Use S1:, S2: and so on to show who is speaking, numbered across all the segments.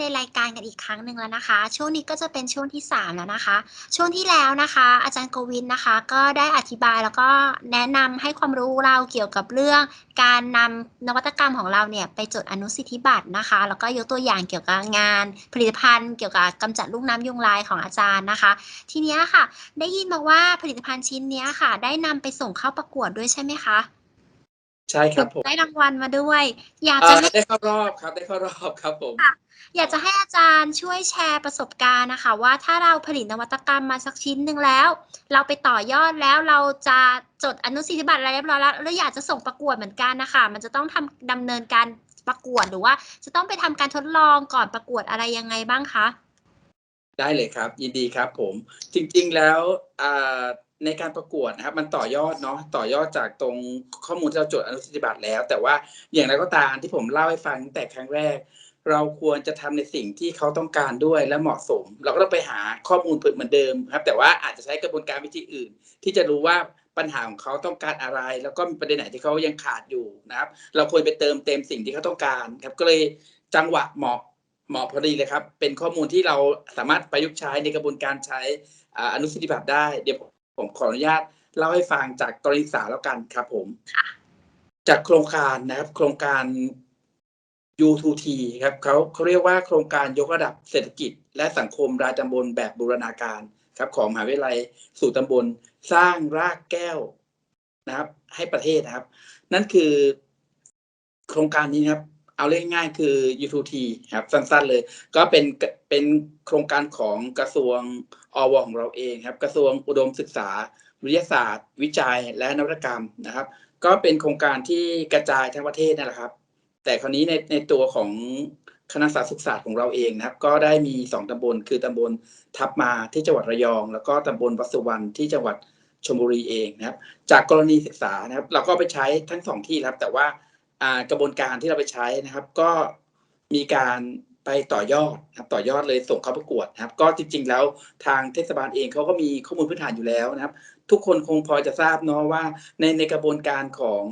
S1: ในรายการกันอีกครั้งหนึ่งแล้วนะคะ ช่วงนี้ก็จะเป็นช่วงที่ 3 แล้วนะคะ ช่วงที่แล้วนะคะ อาจารย์โกวินนะคะ ก็ได้อธิบายแล้วก็แนะนำให้ความรู้เราเกี่ยวกับเรื่องการนำนวัตกรรมของเราเนี่ยไปจดอนุสิทธิบัตรนะคะ แล้วก็ยกตัวอย่างเกี่ยวกับงาน ผลิตภัณฑ์ เกี่ยวกับกำจัดลูกน้ำยุงลายของอาจารย์นะคะ ทีนี้ค่ะ ได้ยินมาว่าผลิตภัณฑ์ชิ้นนี้ค่ะ ได้นำไปส่งเข้าประกวดด้วยใช่ไหมคะ
S2: ใช่ครับผม
S1: ได้รางวัลมาด้วย อยาก
S2: เอ่
S1: จะ
S2: อ
S1: ให้
S2: ได้เข้ารอบครับ ได้เข้ารอบครับผม
S1: อยากจะให้อาจารย์ช่วยแชร์ประสบการณ์นะคะ ว่าถ้าเราผลิตนวัตกรรมมาสักชิ้นหนึ่งแล้ว เราไปต่อยอดแล้วเราจะจดอนุสิทธิบัตรอะไรเรียบร้อยแล้วแล้วอยากจะส่งประกวดเหมือนกันนะคะมันจะต้องทำดำเนินการประกวดหรือว่า จะต้องไปทำการทดลองก่อนประกวดอะไรยังไงบ้างคะ
S2: ได้เลยครับ ยินดีครับผมจริงๆแล้วอ่า ในการประกวดนะครับ มันต่อยอดเนาะต่อยอดจากตรงข้อมูลที่เราจดอนุสิทธิบัตรแล้ว แต่ว่าอย่างไรก็ตามที่ผมเล่าให้ฟังแต่ครั้งแรก เราควรจะทำในสิ่งที่เขาต้องการด้วยและเหมาะสม เราก็ต้องไปหาข้อมูลเพิ่มเหมือนเดิมครับ แต่ว่าอาจจะใช้กระบวนการวิธีอื่น ที่จะรู้ว่าปัญหาของเขาต้องการอะไร แล้วก็มีประเด็นไหนที่เขายังขาดอยู่นะครับ เราควรไปเติมเต็มสิ่งที่เขาต้องการครับก็เลยจังหวะเหมาะเหมาะพอดีเลยครับ เป็นข้อมูลที่เราสามารถประยุกต์ใช้ในกระบวนการใช้ออนุสิทธิบัตรได้ เดี๋ยว ผมขออนุญาตเล่าให้ฟังจากกรณีศึกษาแล้วกันครับผมจากโครงการนะครับ โครงการ U2T ครับเขาเขาเรียกว่าโครงการยกระดับเศรษฐกิจ และสังคมรายตำบลแบบบูรณาการครับ ของมหาวิทยาลัยสู่ตำบลสร้างรากแก้วนะครับ ให้ประเทศนะครับ นั่นคือโครงการนี้นะครับ เอาเรียกง่ายคือ U2T ครับสั้นๆเลย ก็เป็นเป็นโครงการของกระทรวงอวของเราเองครับ กระทรวงอุดมศึกษา วิทยาศาสตร์ วิจัยและนวัตกรรมนะครับ ก็เป็นโครงการที่กระจายทั้งประเทศนั่นแหละครับ แต่คราวนี้ในในตัวของคณะสาธารณสุศาสตร์ของเราเองนะครับ ก็ได้มีสองตำบลคือตำบลทับมาที่จังหวัดระยอง แล้วก็ตำบลวัสุวรรณที่จังหวัดชลบุรีเองนะครับ จากกรณีศึกษานะครับ เราก็ไปใช้ทั้งสองที่ครับ แต่ว่า กระบวนการที่เราไปใช้นะครับ ก็มีการไปต่อยอดนะครับต่อยอดเลยส่งเข้าประกวดนะครับ ก็จริง ๆ แล้วทางเทศบาลเองเขาก็มีข้อมูลพื้นฐานอยู่แล้วนะครับ ทุกคนคงพอจะทราบเนาะว่าในในกระบวนการของ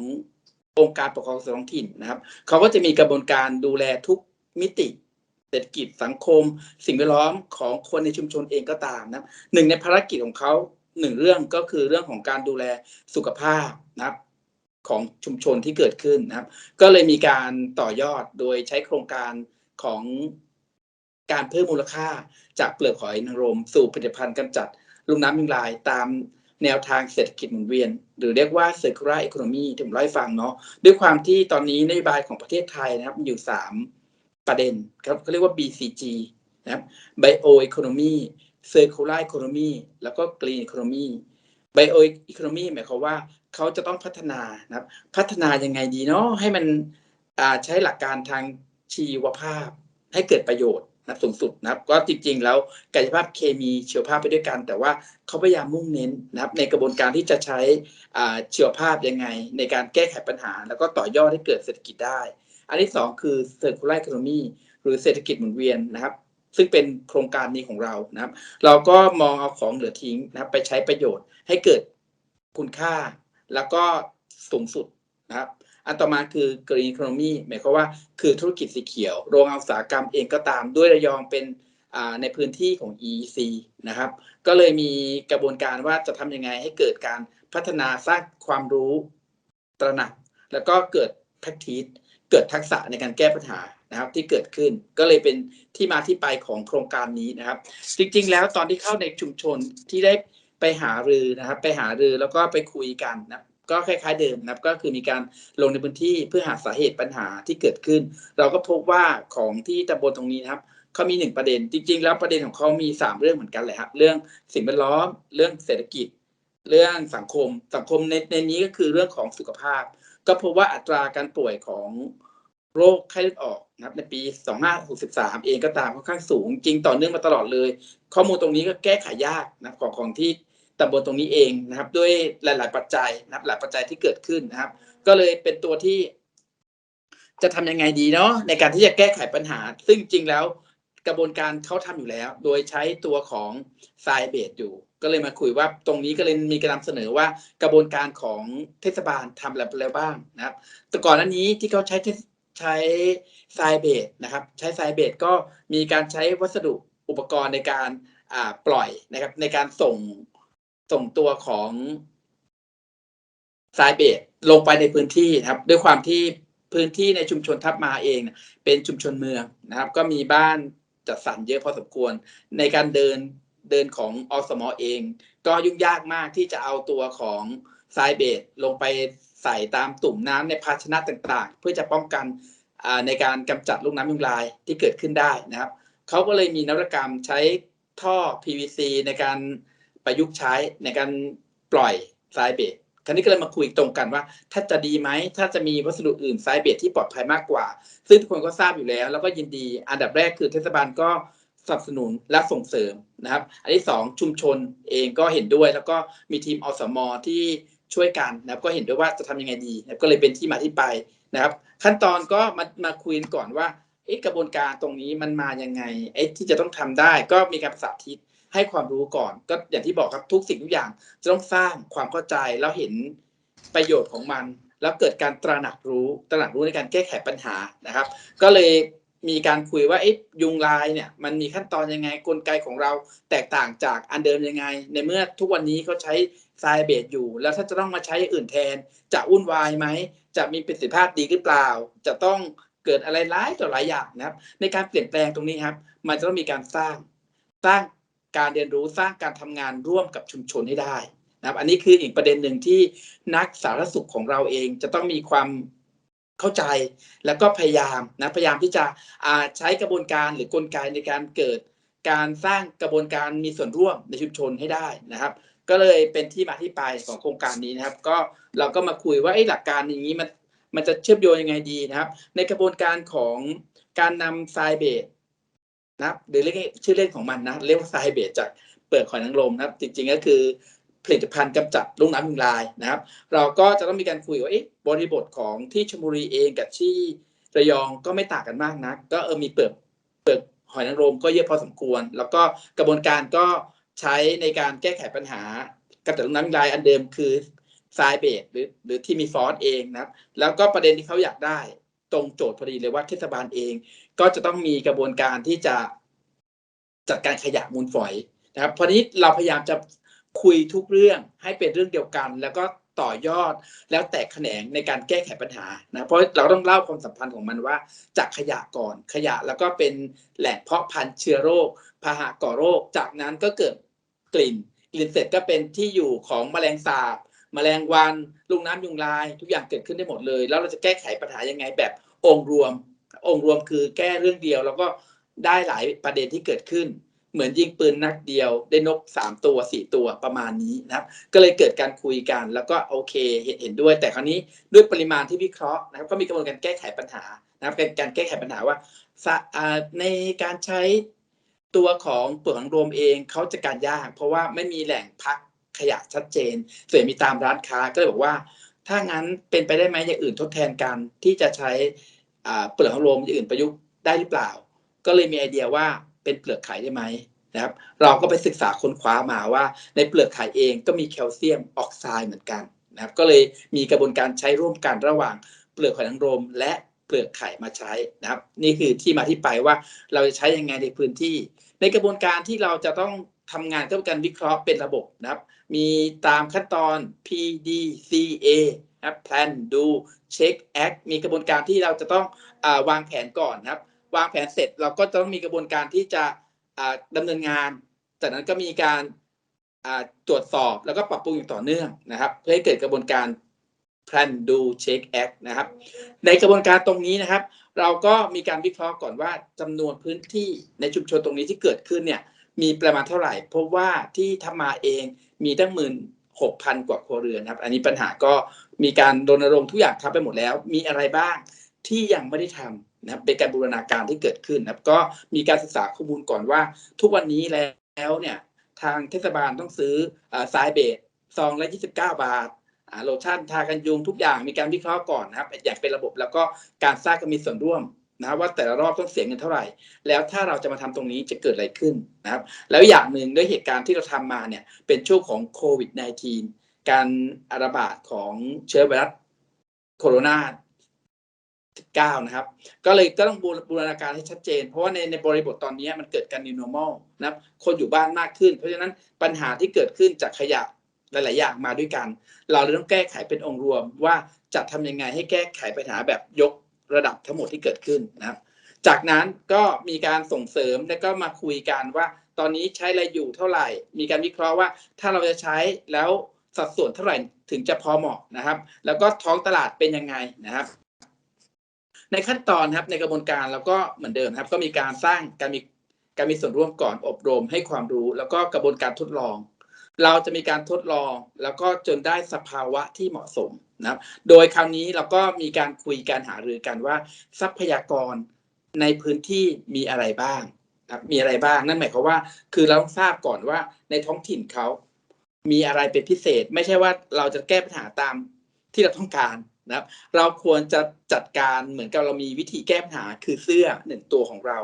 S2: องค์การปกครองส่วนท้องถิ่นนะครับเขาก็จะมีกระบวนการดูแลทุกมิติเศรษฐกิจสังคม สิ่งแวดล้อมของคนในชุมชนเองก็ตามนะครับหนึ่งในภารกิจของเขาหนึ่งเรื่องก็คือเรื่องของการดูแลสุขภาพนะครับ ของชุมชนที่เกิดขึ้นนะครับ ก็เลยมีการต่อยอดโดยใช้โครงการของการเพิ่มมูลค่าจากเปลือกหอยนางรม สู่ผลิตภัณฑ์กำจัดลูกน้ำยุงลายตามแนวทางเศรษฐกิจหมุนเวียน หรือเรียกว่า circular economy ที่ผมเล่าให้ฟังเนาะด้วยความที่ตอนนี้นโยบายของประเทศไทยนะครับอยู่ 3 ประเด็นครับเขาเรียกว่า BCG นะครับ Bio Economy Circular Economy แล้วก็ Green Economy Bio Economy หมายความว่า เขาจะต้องพัฒนานะครับ พัฒนายังไงดีเนาะให้มันใช้หลักการทางชีวภาพให้เกิดประโยชน์นะสูงสุดนะครับ ก็จริง ๆ แล้วกายภาพเคมีชีวภาพไปด้วยกัน แต่ว่าเขาพยายามมุ่งเน้นนะครับ ในกระบวนการที่จะใช้อ่าชีวภาพยังไง ในการแก้ไขปัญหา แล้วก็ต่อยอดให้เกิดเศรษฐกิจได้ อันที่สองคือ circular economy หรือเศรษฐกิจหมุนเวียนนะครับ ซึ่งเป็นโครงการนี้ของเรานะครับ เราก็มองเอาของเหลือทิ้งนะครับ ไปใช้ประโยชน์ให้เกิดคุณค่า แล้วก็สูงสุดนะครับอันต่อมาคือ green economy หมายความว่าคือธุรกิจสีเขียว โรงงานอุตสาหกรรมเองก็ตามด้วยระยองเป็นในพื้นที่ของ EEC นะครับ ก็เลยมีกระบวนการว่าจะทำยังไงให้เกิดการพัฒนาสร้างความรู้ตระหนัก แล้วก็เกิด practice เกิดทักษะในการแก้ปัญหานะครับที่เกิดขึ้นก็เลยเป็นที่มาที่ไปของโครงการนี้นะครับ จริงๆ แล้วตอนที่เข้าในชุมชนที่ได้ไปหารือนะครับ ไปหารือแล้วก็ไปคุยกันนะ ก็คล้ายๆเดิมนะครับก็คือมีการลงในพื้นที่เพื่อหาสาเหตุปัญหาที่เกิดขึ้น เราก็พบว่าของที่ตำบลตรงนี้นะครับเขามีหนึ่งประเด็น จริง ๆ แล้วประเด็นของเขามีสามเรื่องเหมือนกันแหละครับเรื่องสิ่งแวดล้อม เรื่องเศรษฐกิจ เรื่องสังคม สังคมในในนี้ก็คือเรื่องของสุขภาพ ก็พบว่าอัตราการป่วยของโรคไข้เลือดออกนะครับในปี 2563 เองก็ตามค่อนข้างสูง จริงต่อเนื่องมาตลอดเลย ข้อมูลตรงนี้ก็แก้ไขยากนะของของที่ ตำบลตรงนี้เองนะครับ ด้วยหลาย ๆ ปัจจัยนะครับ หลายปัจจัยที่เกิดขึ้นนะครับ ก็เลยเป็นตัวที่ จะทำยังไงดีเนาะในการที่จะแก้ไขปัญหา ซึ่งจริงแล้วกระบวนการเขาทำอยู่แล้ว โดยใช้ตัวของไซเบดอยู่ ก็เลยมาคุยว่าตรงนี้ก็เลยมีการนำเสนอว่ากระบวนการของเทศบาลทำอะไรไปแล้วบ้างนะครับ แต่ก่อนหน้านี้ที่เขาใช้ใช้ทรายเบสนะครับ ใช้ทรายเบสก็มีการใช้วัสดุอุปกรณ์ในการปล่อยนะครับ ในการส่ง ส่งตัวของทรายเบสลงไปในพื้นที่ครับ ด้วยความที่พื้นที่ในชุมชนทับมาเองเเป็นชุมชนเมืองนะครับ ก็มีบ้านจัดสรรเยอะพอสมควร ในการเดินเดินของอสมอเอง ก็ยุ่งยากมากที่จะเอาตัวของทรายเบสลงไปใส่ตามตุ่มน้ำในภาชนะต่างๆ เพื่อจะป้องกันในการกำจัดลูกน้ำยุงลายที่เกิดขึ้นได้นะครับเขาก็เลยมีนวัตกรรมใช้ท่อ PVC ในการ ประยุกต์ใช้ในการปล่อยทรายเบสคราวนี้ก็เลยมาคุยตรงกันว่า ถ้าจะดีไหมถ้าจะมีวัสดุอื่นทรายเบสที่ปลอดภัยมากกว่า ซึ่งทุกคนก็ทราบอยู่แล้ว แล้วก็ยินดีอันดับแรกคือเทศบาลก็สนับสนุนและส่งเสริมนะครับ อันที่สองชุมชนเองก็เห็นด้วย แล้วก็มีทีมอสมที่ช่วยกันนะครับ ก็เห็นด้วยว่าจะทำยังไงดีนะครับก็เลยเป็นที่มาที่ไปนะครับ ขั้นตอนก็มามาคุยกันก่อนว่าเอ๊ะกระบวนการตรงนี้มันมายังไงไอ้ที่จะต้องทำได้ก็มีการสาธิต ให้ความรู้ก่อน ก็อย่างที่บอกครับทุกสิ่งทุกอย่างจะต้องสร้างความเข้าใจแล้วเห็นประโยชน์ของมัน แล้วเกิดการตระหนักรู้ตระหนักรู้ในการแก้ไขปัญหานะครับ ก็เลยมีการคุยว่าเอ๊ะยุงลายเนี่ยมันมีขั้นตอนยังไงกลไกของเราแตกต่างจากอันเดิมยังไง ในเมื่อทุกวันนี้เขาใช้ทรายเบสอยู่ แล้วถ้าจะต้องมาใช้อื่นแทน จะวุ่นวายไหมจะมีประสิทธิภาพดีหรือเปล่า จะต้องเกิดอะไรหลายต่อหลายอย่างนะครับ ในการเปลี่ยนแปลงตรงนี้ครับ มันจะต้องมีการสร้างสร้าง การเรียนรู้สร้างการทำงานร่วมกับชุมชนให้ได้นะครับอันนี้คืออีกประเด็นหนึ่งที่นักสาธารณสุขของเราเองจะต้องมีความเข้าใจแล้วก็พยายามนะพยายามที่จะใช้กระบวนการหรือกลไกในการเกิด การสร้างกระบวนการมีส่วนร่วมในชุมชนให้ได้นะครับ ก็เลยเป็นที่มาที่ไปของโครงการนี้นะครับ ก็เราก็มาคุยว่าไอ้หลักการอย่างนี้มันมันจะเชื่อมโยงยังไงดีนะครับ ในกระบวนการของการนำทรายเบส นะครับหรือเรียกชื่อเล่นของมันนะเรียกว่าทรายเบสจากเปลือกหอยนางรมนะครับ จริงๆก็คือผลิตภัณฑ์กำจัดลูกน้ำยุงลายนะครับ เราก็จะต้องมีการคุยว่าเอ๊ะบริบทของที่ชลบุรีเองกับที่ระยองก็ไม่ต่างกันมากนะก็เออมีเปลือกเปลือกหอยนางรมก็เยอะพอสมควร แล้วก็กระบวนการก็ใช้ในการแก้ไขปัญหากำจัดลูกน้ำยุงลายอันเดิมคือทรายเบสหรือหรือที่มีฟอสเองนะครับ แล้วก็ประเด็นที่เขาอยากได้ ตรงโจทย์พอดีเลยว่าเทศบาลเอง ก็จะต้องมีกระบวนการที่จะจัดการขยะมูลฝอยนะครับพราะนี้เราพยายามจะคุยทุกเรื่องให้เป็นเรื่องเดียวกัน แล้วก็ต่อยอดแล้วแตกแขนงในการแก้ไขปัญหานะเพราะเราต้องเล่าความสัมพันธ์ของมันว่าจากขยะก่อนขยะแล้วก็เป็นแหล่งเพาะพันธุ์เชื้อโรคพาหะก่อโรค จากนั้นก็เกิดกลิ่นกลิ่นเสร็จก็เป็นที่อยู่ของแมลงสาบ แมลงวันลูกน้ำยุงลาย ทุกอย่างเกิดขึ้นได้หมดเลย แล้วเราจะแก้ไขปัญหายังไงแบบองค์รวม องค์รวมคือแก้เรื่องเดียว แล้วก็ได้หลายประเด็นที่เกิดขึ้น เหมือนยิงปืนนัดเดียว ได้นกสามตัวสี่ตัวประมาณนี้นะครับ ก็เลยเกิดการคุยกัน แล้วก็โอเคเห็นเห็นด้วย แต่คราวนี้ด้วยปริมาณที่วิเคราะห์นะครับก็มีกระบวนการแก้ไขปัญหานะครับการแก้ไขปัญหาว่าในการใช้ตัวของเปลือกหางรวมเองเขาจะการยาก เพราะว่าไม่มีแหล่งพัก ขยะชัดเจนส่วนมีตามร้านค้าก็เลยบอกว่า ถ้างั้นเป็นไปได้ไหมอย่างอื่นทดแทนกันที่จะใช้เปลือกหางรมอย่างอื่นประยุกต์ได้หรือเปล่า ก็เลยมีไอเดียว่าเป็นเปลือกไข่ได้ไหมนะครับ เราก็ไปศึกษาค้นคว้ามาว่า ในเปลือกไข่เองก็มีแคลเซียมออกไซด์เหมือนกันนะครับ ก็เลยมีกระบวนการใช้ร่วมกันระหว่างเปลือกหอยนางรม และเปลือกไข่มาใช้นะครับ นี่คือที่มาที่ไปว่าเราจะใช้ยังไงในพื้นที่ ในกระบวนการที่เราจะต้อง ทำงานเป็นการวิเคราะห์เป็นระบบนะครับ มีตามขั้นตอน P D C A นะครับ plan do check act มีกระบวนการที่เราจะต้องอวางแผนก่อนนะครับ วางแผนเสร็จเราก็จะต้องมีกระบวนการที่จะอ่าดำเนินงาน จากนั้นก็มีการตรวจสอบแล้วก็ปรับปรุงอย่างต่อเนื่องนะครับ เพื่อให้เกิดกระบวนการ plan do check act นะครับ ในกระบวนการตรงนี้นะครับ เราก็มีการวิเคราะห์ก่อนว่าจำนวนพื้นที่ในชุมชนตรงนี้ที่เกิดขึ้นเนี่ย มีประมาณเท่าไหร่ พบว่าที่ทำมาเองมีตั้งหมื่นหกพันกว่าครัวเรือนครับ อันนี้ปัญหาก็มีการรณรงค์ทุกอย่างทำไปหมดแล้ว มีอะไรบ้างที่ยังไม่ได้ทำนะครับเป็นการบูรณาการที่เกิดขึ้นนะครับ ก็มีการศึกษาข้อมูลก่อนว่า ทุกวันนี้แล้วเนี่ยทางเทศบาลต้องซื้ออาทรายเบสซองละ29 บาทอ่าโลชั่นทากันยุงทุกอย่างมีการวิเคราะห์ก่อนนะครับ อย่างเป็นระบบแล้วก็การสร้างก็มีส่วนร่วม นะครับว่าแต่ละรอบต้องเสียเงินเท่าไหร่ แล้วถ้าเราจะมาทำตรงนี้จะเกิดอะไรขึ้นนะครับ แล้วอย่างหนึ่งด้วยเหตุการณ์ที่เราทำมาเนี่ยเป็นช่วงของโควิด -19 การระบาดของเชื้อไวรัสโคโรนา19นะครับ ก็เลยก็ต้องบูรณาการให้ชัดเจน เพราะว่าในในบริบทตอนนี้มันเกิดการ new normal นะครับคนอยู่บ้านมากขึ้น เพราะฉะนั้นปัญหาที่เกิดขึ้นจากขยะหลาย ๆ อย่างมาด้วยกัน เราเลยต้องแก้ไขเป็นองค์รวมว่าจะทำยังไงให้แก้ไขปัญหาแบบยก ระดับทั้งหมดที่เกิดขึ้นนะครับ จากนั้นก็มีการส่งเสริมแล้วก็มาคุยกันว่า ตอนนี้ใช้อะไรอยู่เท่าไหร่ มีการวิเคราะห์ว่าถ้าเราจะใช้แล้วสัดส่วนเท่าไหร่ถึงจะพอเหมาะนะครับ แล้วก็ท้องตลาดเป็นยังไงนะครับ ในขั้นตอนครับในกระบวนการเราก็เหมือนเดิมครับ ก็มีการสร้างการมีการมีส่วนร่วมก่อนอบรมให้ความรู้ แล้วก็กระบวนการทดลอง เราจะมีการทดลองแล้วก็จนได้สภาวะที่เหมาะสมนะครับ โดยคราวนี้เราก็มีการคุยการหารือกันว่า ทรัพยากรในพื้นที่มีอะไรบ้างนะครับมีอะไรบ้างนั่นหมายความว่า คือเราต้องทราบก่อนว่าในท้องถิ่นเขามีอะไรเป็นพิเศษ ไม่ใช่ว่าเราจะแก้ปัญหาตามที่เราต้องการนะครับ เราควรจะจัดการเหมือนกับเรามีวิธีแก้ปัญหาคือเสื้อหนึ่งตัวของเรา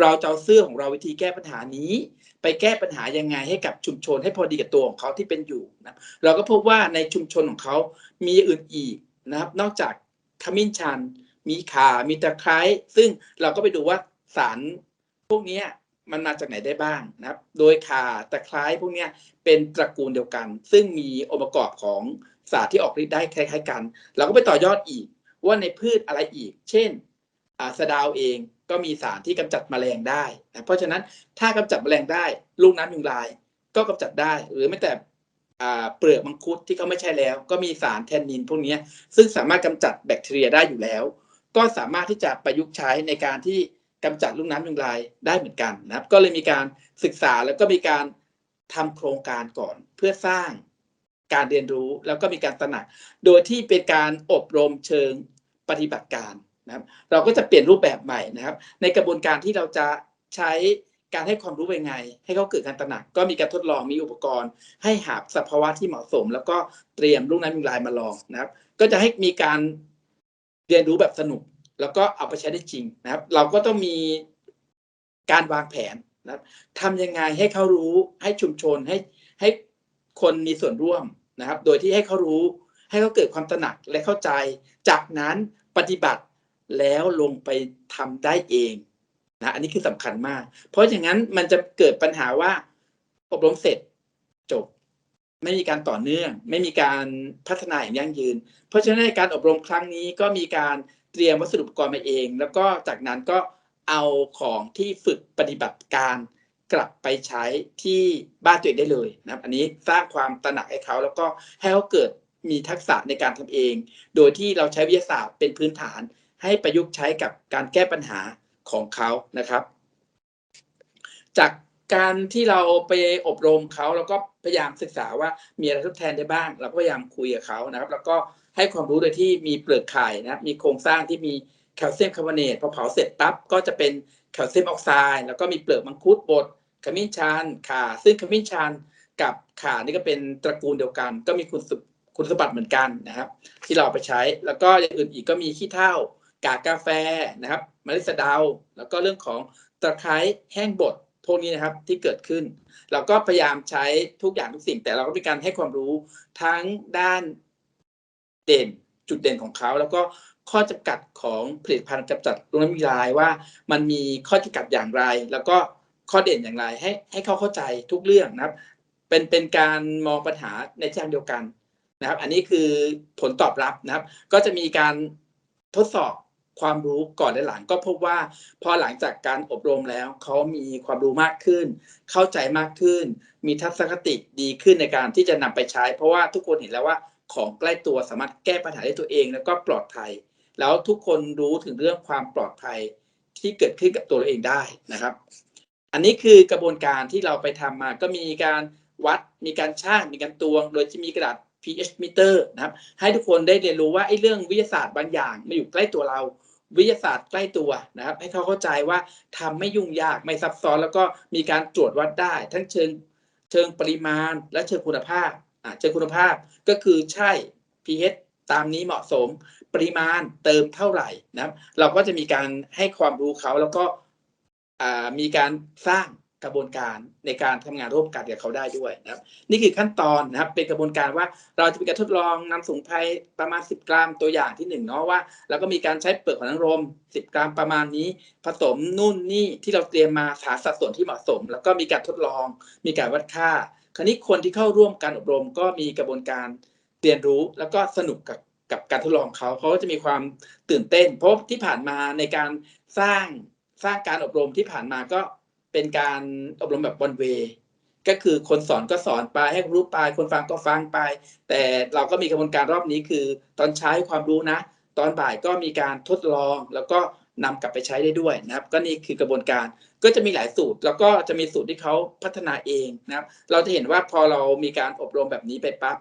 S2: เราจะเอาเสื้อของเราวิธีแก้ปัญหานี้ ไปแก้ปัญหายังไงให้กับชุมชนให้พอดีกับตัวของเขาที่เป็นอยู่นะเราก็พบว่าในชุมชนของเขามีอื่นอีกนะครับ นอกจากขมิ้นชัน มีข่ามีตะไคร้ซึ่งเราก็ไปดูว่าสารพวกนี้มันมาจากไหนได้บ้างนะครับ โดยข่าตะไคร้พวกนี้เป็นตระกูลเดียวกัน ซึ่งมีองค์ประกอบของสารที่ออกฤทธิ์ได้คล้ายๆกัน เราก็ไปต่อยอดอีกว่าในพืชอะไรอีก เช่นอ่าสะดาวเอง ก็มีสารที่กำจัดแมลงได้นะเพราะฉะนั้นถ้ากำจัดแมลงได้ ลูกน้ำยุงลายก็กำจัดได้ หรือไม่แต่เปลือกมังคุดที่เขาไม่ใช่แล้ว ก็มีสารแทนนินพวกนี้ซึ่งสามารถกำจัดแบคทีเรียได้อยู่แล้ว ก็สามารถที่จะประยุกต์ใช้ในการที่กำจัดลูกน้ำยุงลายได้เหมือนกันนะครับ ก็เลยมีการศึกษาแล้วก็มีการทำโครงการก่อนเพื่อสร้างการเรียนรู้แล้วก็มีการตระหนัก โดยที่เป็นการอบรมเชิงปฏิบัติการ นะครับเราก็จะเปลี่ยนรูปแบบใหม่นะครับ ในกระบวนการที่เราจะใช้การให้ความรู้เป็นไง ให้เขาเกิดการตระหนัก ก็มีการทดลองมีอุปกรณ์ ให้หาสภาวะที่เหมาะสม แล้วก็เตรียมลูกน้ำยุงลายมาลองนะครับ ก็จะให้มีการเรียนรู้แบบสนุก แล้วก็เอาไปใช้ได้จริงนะครับ เราก็ต้องมีการวางแผนนะครับทำยังไงให้เขารู้ให้ชุมชนให้ให้คนมีส่วนร่วมนะครับ โดยที่ให้เขารู้ ให้เขาเกิดความตระหนักและเข้าใจ จากนั้นปฏิบัติ แล้วลงไปทำได้เองนะอันนี้คือสำคัญมาก เพราะอย่างนั้นมันจะเกิดปัญหาว่าอบรมเสร็จจบ ไม่มีการต่อเนื่อง ไม่มีการพัฒนาอย่างยั่งยืน เพราะฉะนั้นในการอบรมครั้งนี้ก็มีการเตรียมวัสดุอุปกรณ์มาเอง แล้วก็จากนั้นก็เอาของที่ฝึกปฏิบัติการกลับไปใช้ที่บ้านตัวเองได้เลยนะครับ อันนี้สร้างความตระหนักให้เขาแล้วก็ให้เขาเกิดมีทักษะในการทำเอง โดยที่เราใช้วิทยาศาสตร์เป็นพื้นฐาน ให้ประยุกต์ใช้กับการแก้ปัญหาของเขานะครับ จากการที่เราไปอบรมเขาแล้วก็พยายามศึกษาว่ามีอะไรทดแทนได้บ้าง เราก็พยายามคุยกับเขานะครับ แล้วก็ให้ความรู้โดยที่มีเปลือกไข่นะมีโครงสร้างที่มีแคลเซียมคาร์บอเนตพอเผาเสร็จปั๊บก็จะเป็นแคลเซียมออกไซด์แล้วก็มีเปลือกมังคุดบดขมิ้นชันข่าซึ่งขมิ้นชันกับข่านี่ก็เป็นตระกูลเดียวกัน ก็มีคุณสมคุณสมบัติเหมือนกันนะครับ ที่เราเอาไปใช้แล้วก็อย่างอื่นอีกก็มีขี้เถ้า กากกาแฟนะครับเมล็ดสะเดา แล้วก็เรื่องของตะไคร้แห้งบดพวกนี้นะครับที่เกิดขึ้น เราก็พยายามใช้ทุกอย่างทุกสิ่ง แต่เราก็มีการให้ความรู้ทั้งด้านเด่นจุดเด่นของเขาแล้วก็ข้อจำกัดของผลิตภัณฑ์กำจัดลูกน้ำมีลายว่า มันมีข้อจำกัดอย่างไร แล้วก็ข้อเด่นอย่างไรให้ให้เขาเข้าใจทุกเรื่องนะครับ เป็นเป็นการมองปัญหาในทางเดียวกันนะครับ อันนี้คือผลตอบรับนะครับ ก็จะมีการทดสอบ ความรู้ก่อนและหลังก็พบว่า พอหลังจากการอบรมแล้วเขามีความรู้มากขึ้น เข้าใจมากขึ้น มีทัศนคติดีขึ้นในการที่จะนำไปใช้ เพราะว่าทุกคนเห็นแล้วว่าของใกล้ตัวสามารถแก้ปัญหาได้ตัวเอง แล้วก็ปลอดภัย แล้วทุกคนรู้ถึงเรื่องความปลอดภัยที่เกิดขึ้นกับตัวเราเองได้นะครับ อันนี้คือกระบวนการที่เราไปทำมาก็มีการวัดมีการช่างมีการตวง โดยที่มีกระดาษ pH meter นะครับ ให้ทุกคนได้เรียนรู้ว่าไอ้เรื่องวิทยาศาสตร์บางอย่างมาอยู่ใกล้ตัวเรา วิทยาศาสตร์ใกล้ตัวนะครับ ให้เขาเข้าใจว่าทำไม่ยุ่งยากไม่ซับซ้อนแล้วก็มีการตรวจวัดได้ ทั้งเชิงเชิงปริมาณและเชิงคุณภาพอ่าเชิงคุณภาพก็คือใช่ pH ตามนี้เหมาะสมปริมาณเติมเท่าไหร่นะครับ เราก็จะมีการให้ความรู้เขาแล้วก็อ่ามีการสร้าง กระบวนการในการทำงานร่วมกันกับเขาได้ด้วยนะครับ นี่คือขั้นตอนนะครับ เป็นกระบวนการว่าเราจะมีการทดลองนำสมุนไพรประมาณ 10 กรัมตัวอย่างที่หนึ่งเนาะว่าเราก็มีการใช้เปลือกหอยนางรม 10 กรัมประมาณนี้ ผสมนู่นนี่ที่เราเตรียมมาหาสัดส่วนที่เหมาะสม แล้วก็มีการทดลอง มีการวัดค่า คราวนี้คนที่เข้าร่วมการอบรมก็มีกระบวนการเรียนรู้แล้วก็สนุกกับกับการทดลองเขาเขาก็จะมีความตื่นเต้น เพราะที่ผ่านมาในการสร้างสร้างการอบรมที่ผ่านมาก็ เป็นการอบรมแบบวันเวก็คือคนสอนก็สอนไปให้รู้ไป คนฟังก็ฟังไป แต่เราก็มีกระบวนการรอบนี้คือ ตอนเช้ความรู้นะ ตอนบ่ายก็มีการทดลองแล้วก็นำกลับไปใช้ได้ด้วยนะครับ ก็นี่คือกระบวนการก็จะมีหลายสูตร แล้วก็จะมีสูตรที่เขาพัฒนาเองนะครับ เราจะเห็นว่าพอเรามีการอบรมแบบนี้ไปปั๊บ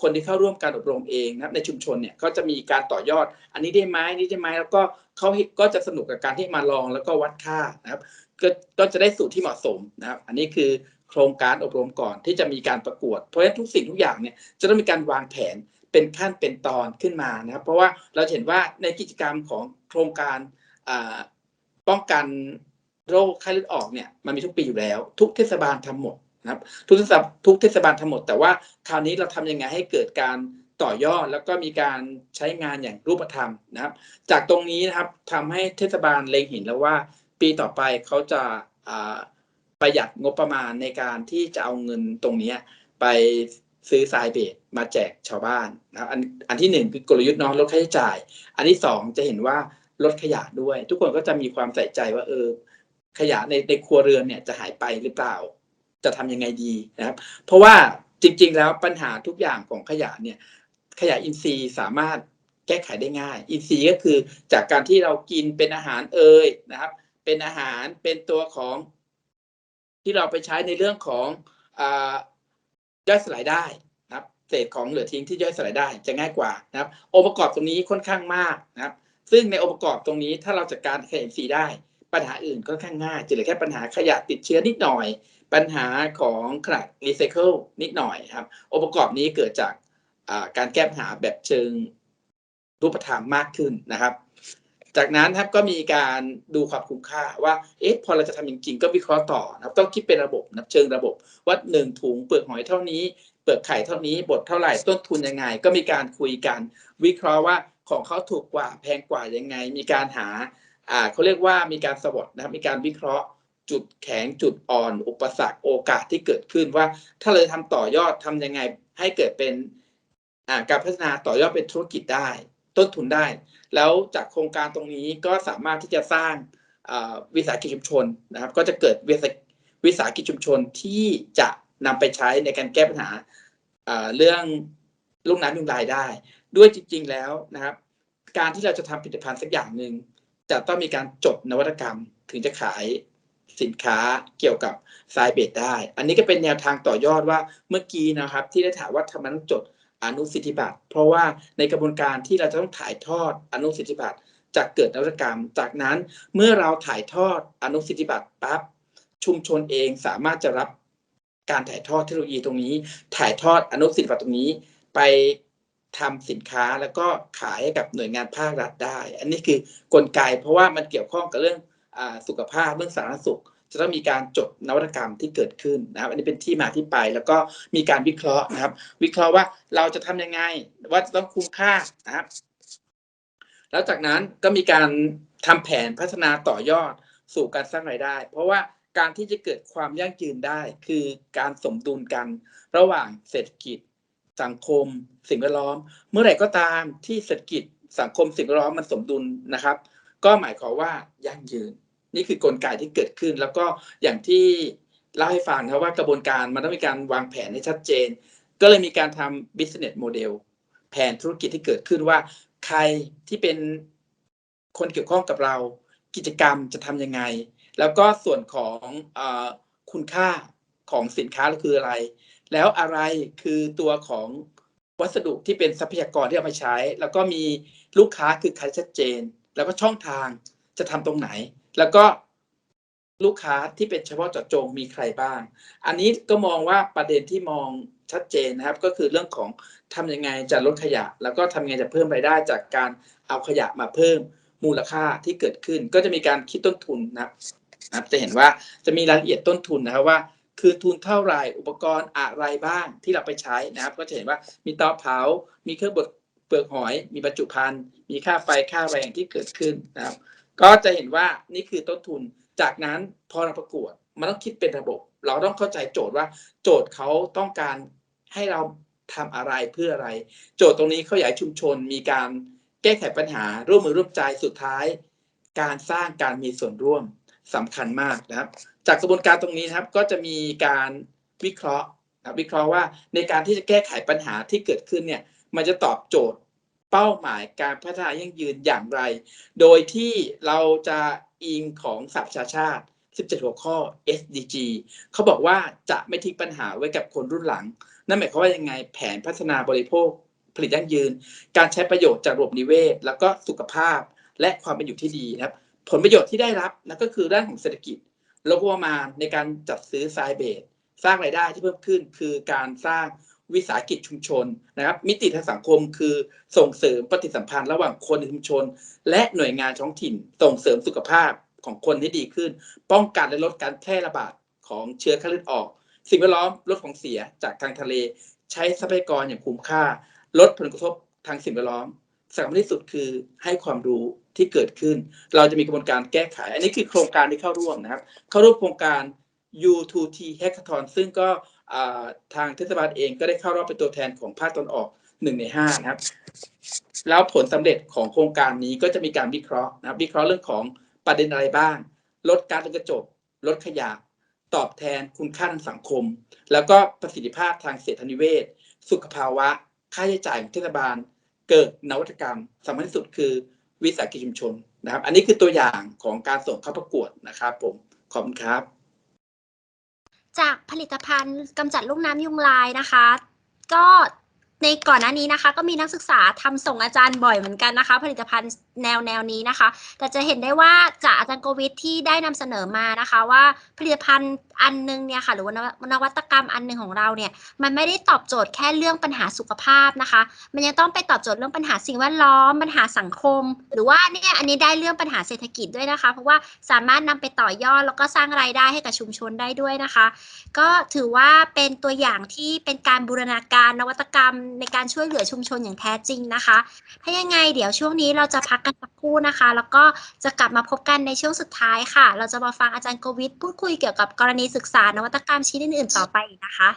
S2: คนที่เข้าร่วมการอบรมเองนะครับในชุมชนเนี่ยก็จะมีการต่อยอด อันนี้ได้ไหมนี่ได้ไหมแล้วก็เขาก็จะสนุกกับการที่มาลองแล้วก็วัดค่านะครับ ก็ก็จะได้สูตรที่เหมาะสมนะครับ อันนี้คือโครงการอบรมก่อนที่จะมีการประกวด เพราะฉะนั้นทุกสิ่งทุกอย่างเนี่ยจะต้องมีการวางแผนเป็นขั้นเป็นตอนขึ้นมานะครับ เพราะว่าเราเห็นว่าในกิจกรรมของโครงการป้องกันโรคไข้เลือดออกเนี่ยมันมีทุกปีอยู่แล้ว ทุกเทศบาลทำหมดนะครับ ทุกเทศบาลทุกเทศบาลทำหมด แต่ว่าคราวนี้เราทำยังไงให้เกิดการต่อยอดแล้วก็มีการใช้งานอย่างรูปธรรมนะครับ จากตรงนี้นะครับทำให้เทศบาลเล็งเห็นแล้วว่า ปีต่อไปเขาจะประหยัดงบประมาณในการที่จะเอาเงินตรงนี้ไปซื้อทรายเบสมาแจกชาวบ้านนะครับอันอันที่หนึ่งคือกลยุทธ์เน้องลดค่าใช้จ่าย อันที่สองจะเห็นว่าลดขยะด้วย ทุกคนก็จะมีความใส่ใจว่าเออขยะในในครัวเรือนเนี่ยจะหายไปหรือเปล่า จะทำยังไงดีนะครับ เพราะว่าจริง ๆ แล้วปัญหาทุกอย่างของขยะเนี่ยขยะอินทรีย์สามารถแก้ไขได้ง่าย อินทรีย์ก็คือจากการที่เรากินเป็นอาหารเอ่ยนะครับ เป็นอาหารเป็นตัวของที่เราไปใช้ในเรื่องของอย่อยสลายได้นะครับ เศษของเหลือทิ้งที่ย่อยสลายได้จะง่ายกว่านะครับ องค์ประกอบตรงนี้ค่อนข้างมากนะครับ ซึ่งในองค์ประกอบตรงนี้ถ้าเราจัดการขยะอินทรีย์ได้ปัญหาอื่นค่อนข้างง่ายจะเหลือแค่ปัญหาขยะติดเชื้อนิดหน่อย ปัญหาของขนาดรีไซเคิลนิดหน่อยครับ องค์ประกอบนี้เกิดจากการแก้ปัญหาแบบเชิงรูปธรรมมากขึ้นนะครับ จากนั้นครับก็มีการดูความคุ้มค่าว่าเอ๊ะพอเราจะทำจริงๆก็วิเคราะห์ต่อนะครับต้องคิดเป็นระบบนะเชิงระบบว่าหนึ่งถุงเปลือกหอยเท่านี้เปลือกไข่เท่านี้บดเท่าไหร่ต้นทุนยังไง ก็มีการคุยกัน วิเคราะห์ว่าของเขาถูกกว่าแพงกว่ายังไง มีการหาอ่าเขาเรียกว่ามีการสวอตนะครับมีการวิเคราะห์จุดแข็งจุดอ่อน อุปสรรคโอกาสที่เกิดขึ้นว่า ถ้าเราจะทำต่อยอดทำยังไงให้เกิดเป็นการพัฒนาต่อยอดเป็นธุรกิจได้ ต้นทุนได้ แล้วจากโครงการตรงนี้ก็สามารถที่จะสร้างวิสาหกิจชุมชนนะครับ ก็จะเกิดวิสาวิสาหกิจชุมชนที่จะนำไปใช้ในการแก้ปัญหาเรื่องลูกน้ำยุงลายได้ ด้วยจริง ๆแล้วนะครับ การที่เราจะทำผลิตภัณฑ์สักอย่างหนึ่งจะต้องมีการจดนวัตกรรม ถึงจะขายสินค้าเกี่ยวกับทรายเบสได้ อันนี้ก็เป็นแนวทางต่อยอดว่าเมื่อกี้นะครับ ที่ได้ถามว่าทำไมต้องจด อนุสิทธิบัตรเพราะว่าในกระบวนการที่เราจะต้องถ่ายทอดอนุสิทธิบัตรจะเกิดนวัตกรรม จากนั้นเมื่อเราถ่ายทอดอนุสิทธิบัตรปั๊บชุมชนเองสามารถจะรับการถ่ายทอดเทคโนโลยีตรงนี้ ถ่ายทอดอนุสิทธิบัตรตรงนี้ ไปทำสินค้าแล้วก็ขายให้กับหน่วยงานภาครัฐได้ อันนี้คือกลไก เพราะว่ามันเกี่ยวข้องกับเรื่องอสุขภาพเรื่องสาธารณสุข จะต้องมีการจดนวัตกรรมที่เกิดขึ้นนะครับ อันนี้เป็นที่มาที่ไปแล้วก็มีการวิเคราะห์นะครับ วิเคราะห์ว่าเราจะทำยังไง ว่าจะต้องคุ้มค่านะครับ แล้วจากนั้นก็มีการทำแผนพัฒนาต่อยอดสู่การสร้างรายได้ เพราะว่าการที่จะเกิดความยั่งยืนได้ คือการสมดุลกันระหว่างเศรษฐกิจ สังคม สิ่งแวดล้อม เมื่อไหร่ก็ตามที่เศรษฐกิจสังคมสิ่งแวดล้อมมันสมดุลนะครับ ก็หมายความว่ายั่งยืน นี่คือกลไกที่เกิดขึ้น แล้วก็อย่างที่เล่าให้ฟังครับว่ากระบวนการมันต้องมีการวางแผนให้ชัดเจน ก็เลยมีการทำ business model แผนธุรกิจที่เกิดขึ้นว่า ใครที่เป็นคนเกี่ยวข้องกับเรา กิจกรรมจะทำยังไง แล้วก็ส่วนของออคุณค่าของสินค้าคืออะไร แล้วอะไรคือตัวของวัสดุที่เป็นทรัพยากรที่เอามาใช้ แล้วก็มีลูกค้าคือใครชัดเจน แล้วก็ช่องทางจะทำตรงไหน แล้วก็ลูกค้าที่เป็นเฉพาะเจาะจงมีใครบ้าง อันนี้ก็มองว่าประเด็นที่มองชัดเจนนะครับ ก็คือเรื่องของทำยังไงจะลดขยะ แล้วก็ทำยังไงจะเพิ่มรายได้จากการเอาขยะมาเพิ่มมูลค่าที่เกิดขึ้น ก็จะมีการคิดต้นทุนนะครับนะครับจะเห็นว่าจะมีรายละเอียดต้นทุนนะครับว่า คือทุนเท่าไหร่อุปกรณ์อะไรบ้างที่เราไปใช้นะครับ ก็จะเห็นว่ามีเตาเผา มีเครื่องบดเปลือกหอย มีบรรจุภัณฑ์มีค่าไฟค่าแรงที่เกิดขึ้นนะครับ ก็จะเห็นว่านี่คือต้นทุน จากนั้นพอเราประกวดมันต้องคิดเป็นระบบ เราต้องเข้าใจโจทย์ว่า โจทย์เขาต้องการให้เราทำอะไรเพื่ออะไร โจทย์ตรงนี้เขาอยากชุมชน มีการแก้ไขปัญหาร่วมมือร่วมใจสุดท้าย การสร้างการมีส่วนร่วมสำคัญมากนะครับ จากกระบวนการตรงนี้นะครับก็จะมีการวิเคราะห์นะวิเคราะห์ว่าในการที่จะแก้ไขปัญหาที่เกิดขึ้นเนี่ยมันจะตอบโจทย์ เป้าหมายการพัฒนายั่งยืนอย่างไร โดยที่เราจะอิงของสหประชาชาติ 17 หัวข้อ SDG เขาบอกว่าจะไม่ทิ้งปัญหาไว้กับคนรุ่นหลัง นั่นหมายความว่ายังไงแผนพัฒนาบริโภค ผลิตยั่งยืน การใช้ประโยชน์จากระบบนิเวศ แล้วก็สุขภาพและความเป็นอยู่ที่ดีนะครับ ผลประโยชน์ที่ได้รับนั่นก็คือด้านของเศรษฐกิจลดงบประมาณในการจัดซื้อทรายเบสสร้างรายได้ที่เพิ่มขึ้น คือการสร้าง วิสาหกิจชุมชนนะครับ มิติทางสังคมคือส่งเสริมปฏิสัมพันธ์ระหว่างคนในชุมชน และหน่วยงานท้องถิ่น ส่งเสริมสุขภาพของคนให้ดีขึ้น ป้องกันและลดการแพร่ระบาดของเชื้อไข้เลือดออก สิ่งแวดล้อมลดของเสียจากทางทะเล ใช้ทรัพยากรอย่างคุ้มค่า ลดผลกระทบทางสิ่งแวดล้อมสำคัญที่สุดคือให้ความรู้ที่เกิดขึ้น เราจะมีกระบวนการแก้ไข อันนี้คือโครงการที่เข้าร่วมนะครับ เข้าร่วมโครงการ U2T Hackathon ซึ่งก็ ทางเทศบาลเองก็ได้เข้ารอบเป็นตัวแทนของภาคตะวันออกหนึ่งในห้านะครับ แล้วผลสำเร็จของโครงการนี้ก็จะมีการวิเคราะห์นะครับ วิเคราะห์เรื่องของประเด็นอะไรบ้าง ลดการเรือนกระจก ลดขยะ ตอบแทนคุณค่าทางสังคม แล้วก็ประสิทธิภาพทางเศรษฐนิเวศ สุขภาวะ ค่าใช้จ่ายของเทศบาล เกิดนวัตกรรมสำคัญที่สุดคือวิสาหกิจชุมชนนะครับ อันนี้คือตัวอย่างของการส่งเข้าประกวดนะครับผม ขอบคุณครับ
S1: จากผลิตภัณฑ์กำจัดลูกน้ำยุงลายนะคะ ก็ในก่อนหน้านี้นะคะ ก็มีนักศึกษาทำส่งอาจารย์บ่อยเหมือนกันนะคะ ผลิตภัณฑ์แนวแนวนี้นะคะ แต่จะเห็นได้ว่าจากอาจารย์โกวิทที่ได้นำเสนอมานะคะ ว่าผลิตภัณฑ์อันนึงเนี่ยค่ะหรือว่านวัตกรรมอันหนึงของเราเนี่ยมันไม่ได้ตอบโจทย์แค่เรื่องปัญหาสุขภาพนะคะ มันยังต้องไปตอบโจทย์เรื่องปัญหาสิ่งแวดล้อมปัญหาสังคม หรือว่าเนี่ยอันนี้ได้เรื่องปัญหาเศรษฐกิจด้วยนะคะ เพราะว่าสามารถนำไปต่อยอดแล้วก็สร้างรายได้ให้กับชุมชนได้ด้วยนะคะ ก็ถือว่าเป็นตัวอย่างที่เป็นการบูรณาการนวัตกรรม ในการช่วยเหลือชุมชนอย่างแท้จริงนะคะ ถ้ายังไงเดี๋ยวช่วงนี้เราจะพักกันสักครู่นะคะ แล้วก็จะกลับมาพบกันในช่วงสุดท้ายค่ะ เราจะมาฟังอาจารย์โกวิทพูดคุยเกี่ยวกับกรณีศึกษานวัตกรรมชิ้นอื่นๆต่อไปอีกนะคะ